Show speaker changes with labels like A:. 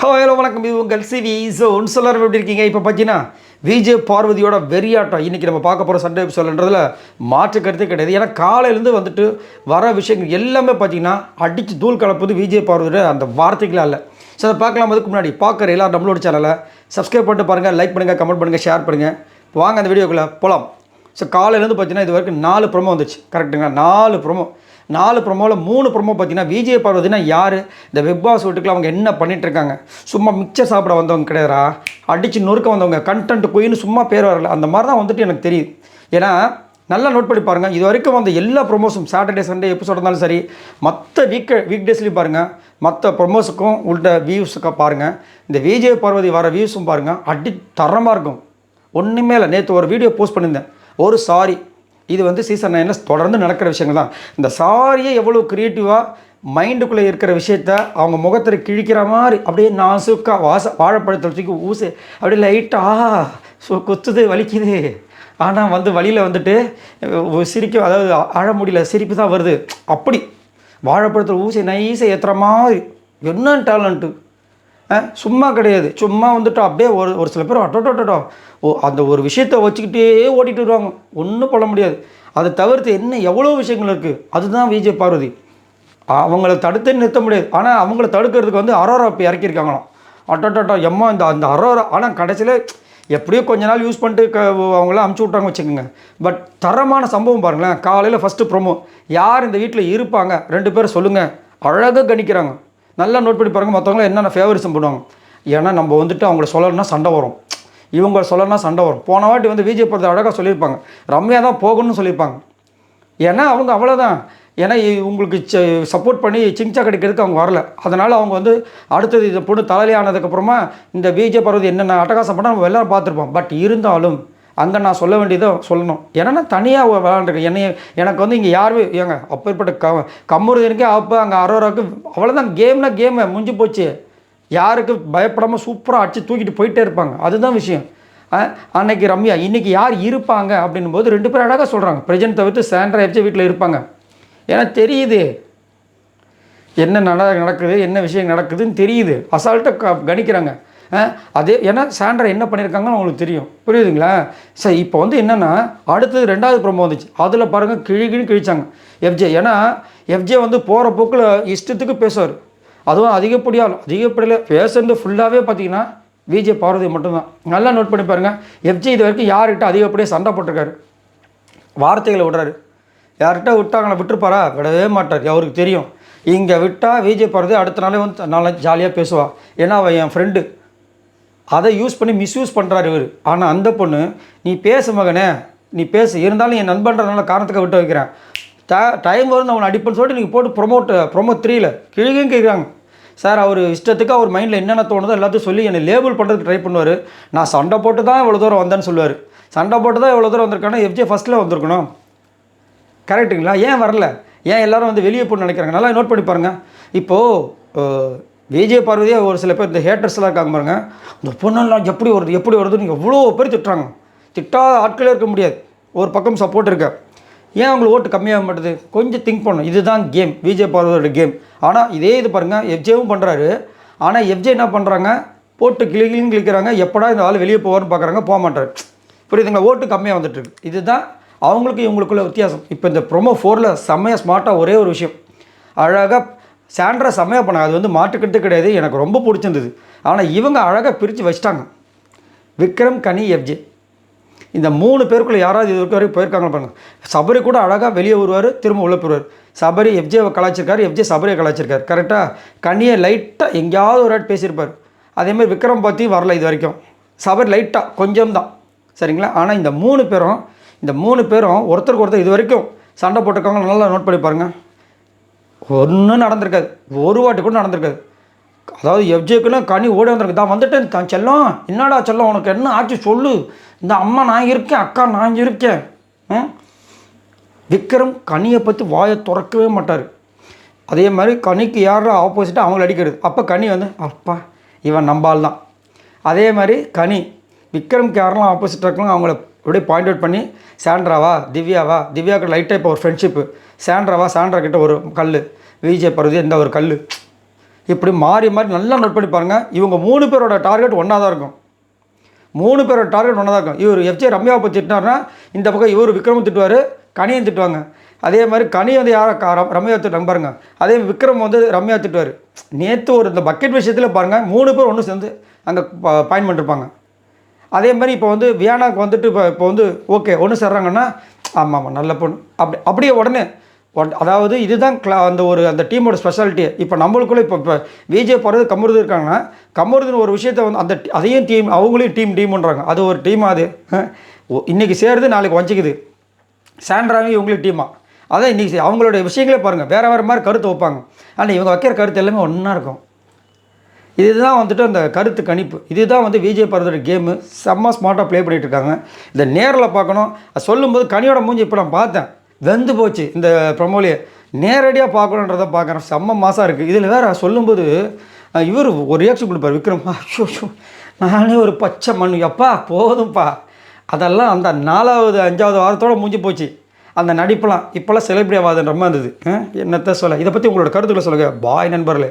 A: Hello வணக்கம். இது உங்கள் சிவி ஜோன் சொல்லார் எப்படி இருக்கீங்க? இப்போ பார்த்தீங்கன்னா விஜய் பார்வதியோட வெறியாட்டம். இன்றைக்கி நம்ம பார்க்க போகிற சண்டை எபிசோட்ன்றதுல மாற்று கருத்தே கிடையாது. ஏன்னா காலையிலேருந்து வந்துட்டு வர விஷயங்கள் எல்லாமே பார்த்தீங்கன்னா அடித்து தூள் கலப்புது விஜய் பார்வதியோட அந்த வார்த்தைகளாக இல்லை. ஸோ அதை பார்க்கலாம். அதுக்கு முன்னாடி பார்க்குற எல்லாரும் நம்மளோட சேனலை சப்ஸ்கிரைப் பண்ணிட்டு பாருங்கள் லைக் பண்ணுங்கள் கமெண்ட் பண்ணுங்கள் ஷேர் பண்ணுங்கள் வாங்க அந்த வீடியோக்குள்ளே போகலாம் ஸோ காலையிலேருந்து பார்த்தீங்கன்னா இது வரைக்கும் நாலு ப்ரொமோ வந்துச்சு. கரெக்டுங்களா நாலு ப்ரோமோ நாலு ப்ரொமோவில் மூணு ப்ரொமோ பார்த்தீங்கன்னா விஜய் பார்வதினா யார்? இந்த வெப் பாஸ் வீட்டுக்குள்ள அவங்க என்ன பண்ணிட்டு இருக்காங்க சும்மா மிக்சர் சாப்பிட வந்தவங்க கிடையாதா அடித்து நொறுக்க வந்தவங்க கண்டென்ட் குயின்னு சும்மா பேர் வரல. அந்த மாதிரி தான் வந்துட்டு எனக்கு தெரியுது. ஏன்னா நல்லா நோட் பண்ணி பாருங்கள் இது வரைக்கும் வந்த எல்லா ப்ரொமோஸும் சாட்டர்டே சண்டே எபிசோட் இருந்தாலும் சரி மற்ற வீக் வீக் டேஸ்லேயும் பாருங்கள் மற்ற ப்ரொமோஸுக்கும் உள்ள வியூஸுக்கும் பாருங்கள் இந்த விஜய் பார்வதி வர வியூஸும் பாருங்கள் அடி தரமாக இருக்கும். ஒன்றுமே இல்லை. நேற்று ஒரு வீடியோ போஸ்ட் பண்ணியிருந்தேன். ஒரு சாரி இது வந்து சீசன் நைனில் தொடர்ந்து நடக்கிற விஷயங்கள் தான் இந்த சாரியை எவ்வளோ க்ரியேட்டிவாக மைண்டுக்குள்ளே இருக்கிற விஷயத்த அவங்க முகத்தில் கிழிக்கிற மாதிரி அப்படியே நான் சுக்கா வாச வாழைப்பழத்தில் தூக்கி ஊசு அப்படியே லைட்டாக ஸோ குத்துது வலிக்குது. ஆனால் வந்து வழியில் வந்துட்டு சிரிக்க அதாவது அழ முடியல சிரிப்பு தான் வருது. அப்படி வாழைப்பழத்தில் ஊசி நைஸை ஏற்றுற மாதிரி என்ன டேலண்ட்டு சும்மா கிடையாது. சும்மா வந்துட்டு அப்படியே ஒரு ஒரு சில பேர் அட்டோட்டோட்டோ ஓ அந்த ஒரு விஷயத்தை வச்சுக்கிட்டே ஓட்டிட்டு வருவாங்க. ஒன்றும் பண்ண முடியாது. அதை தவிர்த்து என்ன எவ்வளோ விஷயங்கள் இருக்குது அதுதான் விஜய் பார்வதி. அவங்கள தடுத்து நிறுத்த முடியாது. ஆனால் அவங்கள தடுக்கிறதுக்கு வந்து அரோரா இப்போ இறக்கியிருக்காங்களாம். அட்டோட்டோட்டோ எம்மா இந்த அந்த அரோரா. ஆனால் கடைசியில் எப்படியோ கொஞ்ச நாள் யூஸ் பண்ணிட்டு க அவங்களாம் அமுச்சு விட்டாங்க வச்சுக்கோங்க. பட் தரமான சம்பவம் பாருங்களேன். காலையில் ஃபஸ்ட்டு ப்ரொமோ யார் இந்த வீட்டில் இருப்பாங்க? ரெண்டு பேரும் சொல்லுங்கள் அழகாக கணிக்கிறாங்க. நல்லா நோட் பண்ணி பாருங்கள் மற்றவங்களும் என்னென்ன ஃபேவரிசம் பண்ணுவாங்க. ஏன்னா நம்ம வந்துட்டு அவங்கள சொல்லணும்னா சண்டை வரும். இவங்க சொல்லணும்னா சண்டை வரும். போன வாட்டி வந்து விஜய் படத்தை அழகாக சொல்லியிருப்பாங்க. ரம்யா தான் போகணும்னு சொல்லியிருப்பாங்க. ஏன்னா அவங்க அவ்வளோதான் ஏன்னா இ- உங்களுக்கு சப்போர்ட் பண்ணி சிங்சா கிடைக்கிறதுக்கு அவங்க வரல? அதனால் அவங்க வந்து அடுத்தது இந்த பொண்ணு தலையிலே ஆனதுக்கப்புறமா இந்த விஜய் பர்வதி என்னென்ன அட்டகாசம் பண்ணால் நம்ம எல்லோரும் பார்த்துருப்போம். பட் இருந்தாலும் அங்கே நான் சொல்ல வேண்டியதோ சொல்லணும். ஏன்னா நான் தனியாக விளாண்டுருக்கேன் என்னைய எனக்கு வந்து இங்கே யாருமே ஏங்க அப்பேற்பட்ட க கம்முறுதனுக்கே அப்போ அங்கே அரோராவுக்கு அவ்வளோதான் கேம்னா கேமு முடிஞ்சு போச்சு. யாருக்கு பயப்படாமல் சூப்பராக அடிச்சு தூக்கிட்டு போயிட்டே இருப்பாங்க. அதுதான் விஷயம். அன்னைக்கு ரம்யா இன்னைக்கு யார் இருப்பாங்க அப்படின்னும் போது ரெண்டு பேரும் அழகாக சொல்கிறாங்க பிரஜன் தவிர்த்து சாண்ட்ரா எஃப்ஜே வீட்டில் இருப்பாங்க. ஏன்னா தெரியுது. என்ன நட நடக்குது என்ன விஷயம் நடக்குதுன்னு தெரியுது. அசால்ட்டாக க கணிக்கிறாங்க. அதே ஏன்னா சாண்ட்ரா என்ன பண்ணியிருக்காங்கன்னு அவங்களுக்கு தெரியும். புரியுதுங்களா? சரி இப்போ வந்து என்னென்னா அடுத்தது ரெண்டாவது ப்ரோமோ வந்துச்சு. அதில் பாருங்கள் கிழி கிழி கிழிச்சாங்க எஃப்ஜே ஏன்னா எஃப்ஜே வந்து போகிற போக்கில் இஷ்டத்துக்கு பேசுவார். அதுவும் அதிகப்படியாக அதிகப்படியில் பேசுறது ஃபுல்லாகவே பார்த்தீங்கன்னா விஜே பார்வதி மட்டும்தான். நல்லா நோட் பண்ணி பாருங்கள் எஃப்ஜே இது வரைக்கும் யார்கிட்ட அதிகப்படியாக சண்டை போட்டிருக்காரு? வார்த்தைகளை விடுறாரு. யார்கிட்ட விட்டாங்களா? விட்டுருப்பாரா? விடவே மாட்டார். அவருக்கு தெரியும். இங்கே விட்டால் விஜய் பார்வதி அடுத்த நாளே வந்து நல்லா ஜாலியாக பேசுவாள் ஏன்னா அவள் என் ஃப்ரெண்டு அதை யூஸ் பண்ணி மிஸ்யூஸ் பண்ணுறாரு இவர். ஆனால் அந்த பொண்ணு நீ பேசு மகனே நீ பேசு. இருந்தாலும் என் நண்பன்றதுனால காரணத்துக்கு விட்டு வைக்கிறேன். ட டைம் வரும் அவனை அடிப்பேன்னு சொல்லிட்டு நீங்கள் போட்டு ப்ரொமோட் ப்ரொமோ த்ரீல கிழக்கும் கேட்குறாங்க சார் அவர் இஷ்டத்துக்கு அவர் மைண்டில் என்னென்ன தோணுதோ எல்லாத்தையும் சொல்லி என்னை லேபிள் பண்ணுறதுக்கு ட்ரை பண்ணுவார். நான் சண்டை போட்டு தான் இவ்வளோ தூரம் வந்தேன்னு சொல்லுவார். சண்டை போட்டு தான் இவ்வளோ தூரம் வந்திருக்கானா எஃப்ஜே ஃபஸ்ட்டில் வந்திருக்கணும். கரெக்டுங்களா ஏன் வரல? ஏன் எல்லோரும் வந்து வெளியே போய் நினைக்கிறாங்க? நல்லா நோட் பண்ணி பாருங்கள் இப்போது விஜய் பார்வதியே ஒரு சில பேர் இந்த ஹேட்டர்ஸ்லாம் இருக்காங்க பாருங்க. இந்த பொண்ணெல்லாம் எப்படி வருது எப்படி வருதுன்னு எவ்வளோ பேர் திட்டுறாங்க. திட்டாத ஆட்களே இருக்க முடியாது. ஒரு பக்கம் சப்போர்ட் இருக்க. ஏன் அவங்களுக்கு ஓட்டு கம்மியாக மாட்டுது? கொஞ்சம் திங்க் பண்ணணும். இதுதான் கேம் விஜய் பார்வதியோட கேம் ஆனால் இதே இது பாருங்கள் எஃப்ஜேவும் பண்ணுறாரு ஆனால் எஃப்ஜே என்ன பண்ணுறாங்க போட்டு கிளி கிளின்னு கிளிக்கிறாங்க எப்படா இந்த ஆள் வெளியே போவார்னு பார்க்குறாங்க போக மாட்டாரு. புரியுதுங்களா? ஓட்டு கம்மியாக வந்துட்டுருக்கு இதுதான் அவங்களுக்கு இவங்களுக்குள்ள வித்தியாசம். இப்போ இந்த ப்ரொமோ ஃபோரில் செம்மையாக ஸ்மார்ட்டாக ஒரே ஒரு விஷயம். அழகாக சாண்ட்ரா செம்மையாக பண்ணாங்க அது வந்து மாட்டுக்கிட்டு கிடையாது. எனக்கு ரொம்ப பிடிச்சிருந்தது. ஆனால் இவங்க அழகாக பிரித்து வச்சிட்டாங்க. விக்ரம் கனி எஃப்ஜே. இந்த மூணு பேருக்குள்ளே யாராவது இது வரைக்கும் போயிருக்காங்க பாருங்க. சபரி கூட அழகாக வெளியே வருவார் திரும்ப உள்ளே போடுவார் சபரி எஃப்ஜேவை கலாச்சிருக்காரு எஃப்ஜே சபரியை கலாச்சிருக்காரு கரெக்டாக கனியை லைட்டாக எங்கேயாவது ஒரு ஆட் பேசியிருப்பார். அதேமாதிரி விக்ரம் பற்றி வரல இது வரைக்கும். சபரி லைட்டாக கொஞ்சம் தான் சரிங்களா? ஆனால் இந்த மூணு பேரும் இந்த மூணு பேரும் ஒருத்தருக்கு ஒருத்தர் இது வரைக்கும் சண்டை போட்டிருக்காங்க நல்லா நோட் பண்ணி பாருங்கள் ஒன்றும் நடந்திருக்காது. ஒரு வாட்டி கூட நடந்திருக்காது. அதாவது எஃப்ஜேக்குன்னா கனி ஓடி வந்திருக்கு. தான் வந்துட்டேன். தான் செல்லம் என்னடா செல்லம் உனக்கு என்ன ஆச்சு சொல்லு. இந்த அம்மா நான் இருக்கேன் அக்கா நான் இருக்கேன். விக்ரம் கனியை பற்றி வாயை திறக்கவே மாட்டார். அதே மாதிரி கனிக்கு யாரோ ஆப்போசிட்டாக அவங்கள அடிக்கிறது. அப்போ கனி வந்து அப்பா இவன் நம்பால் தான் அதே மாதிரி கனி விக்ரம்க்கு யாரெல்லாம் ஆப்போசிட்டாக இருக்கலாம் அவங்கள அப்படியே பாயிண்ட் அவுட் பண்ணி சாண்ட்ராவா திவ்யாவா திவ்யாவுக்கு லைட்டாக இப்போ ஒரு ஃப்ரெண்ட்ஷிப்பு சாண்ட்ராவா சாண்ட்ரா கிட்ட ஒரு கல் விஜய் பருவதி இந்த ஒரு கல் இப்படி மாறி மாறி நல்லா நோட் பண்ணி பாருங்க. இவங்க மூணு பேரோட டார்கெட் ஒன்றா தான் இருக்கும். மூணு பேரோட டார்கெட் ஒன்றா தான் இருக்கும். இவர் எஃப்ஜே ரம்யாவை பற்றி திட்டினார்னா இந்த பக்கம் இவர் விக்ரமும் திட்டுவார் கனியும் திட்டுவாங்க. அதே மாதிரி கனி வந்து யாரை ரம்யா திட்டுவாங்க பாருங்க. அதே விக்ரம் வந்து ரம்யா திட்டுவார். நேற்று ஒரு இந்த பக்கெட் விஷயத்தில் பாருங்கள் மூணு பேர் ஒன்று சேர்ந்து அங்கே பாயிண்ட் பண்ணிருப்பாங்க. அதே மாதிரி இப்போ வந்து வியானாக்கு வந்துட்டு இப்போ இப்போ வந்து ஓகே ஒன்று சேர்றாங்கன்னா ஆமாம் ஆமாம் நல்ல பொண்ணு. அப்படி அப்படியே உடனே அதாவது இதுதான் கிளா அந்த ஒரு அந்த டீமோட ஸ்பெஷாலிட்டி இப்போ நம்மளுக்குள்ளே இப்போ இப்போ விஜய் போகிறது கமருது இருக்காங்கன்னா கமருதுன்னு ஒரு விஷயத்த வந்து அந்த அதையும் டீம் அவங்களையும் டீம் டீம்ன்றாங்க அது ஒரு டீமாக அது. இன்றைக்கி சேருது நாளைக்கு வஞ்சிக்குது. சாண்ட்ராவே இவங்களுக்கு டீமாக அதான் இன்றைக்கி அவங்களோட விஷயங்களே பாருங்கள் வேறு வேறு மாதிரி கருத்து வைப்பாங்க. ஆனால் இவங்க வைக்கிற கருத்து எல்லாமே ஒன்றா இருக்கும். இதுதான் வந்துட்டு அந்த கருத்து கணிப்பு. இதுதான் வந்து விஜய் பரதோட கேமு செம்ம ஸ்மார்ட்டாக ப்ளே பண்ணிகிட்டு இருக்காங்க இதை நேரில் பார்க்கணும். அது சொல்லும்போது கனியோட மூஞ்சி இப்போ நான் பார்த்தேன். வெந்து போச்சு இந்த ப்ரமோலியை. நேரடியாக பார்க்கணுன்றதை பார்க்குறேன். செம்ம மாசாக இருக்குது இதில் வேறு சொல்லும்போது இவர் ஒரு ரியாக்ஷன் கொடுப்பார் விக்ரம். ஐயோ நானே ஒரு பச்சை மண் எப்பா போதும்ப்பா அதெல்லாம் அந்த நாலாவது அஞ்சாவது வாரத்தோட முடிஞ்சு போச்சு. அந்த நடிப்பெல்லாம் இப்போல்லாம் செலிப்ரிட்டி ஆகாதுன்ற மாதிரி இருந்தது. என்னத்த சொல்ல. இதை பற்றி உங்களோட கருத்துக்களை சொல்லுங்கள் பாய் நண்பர்களே.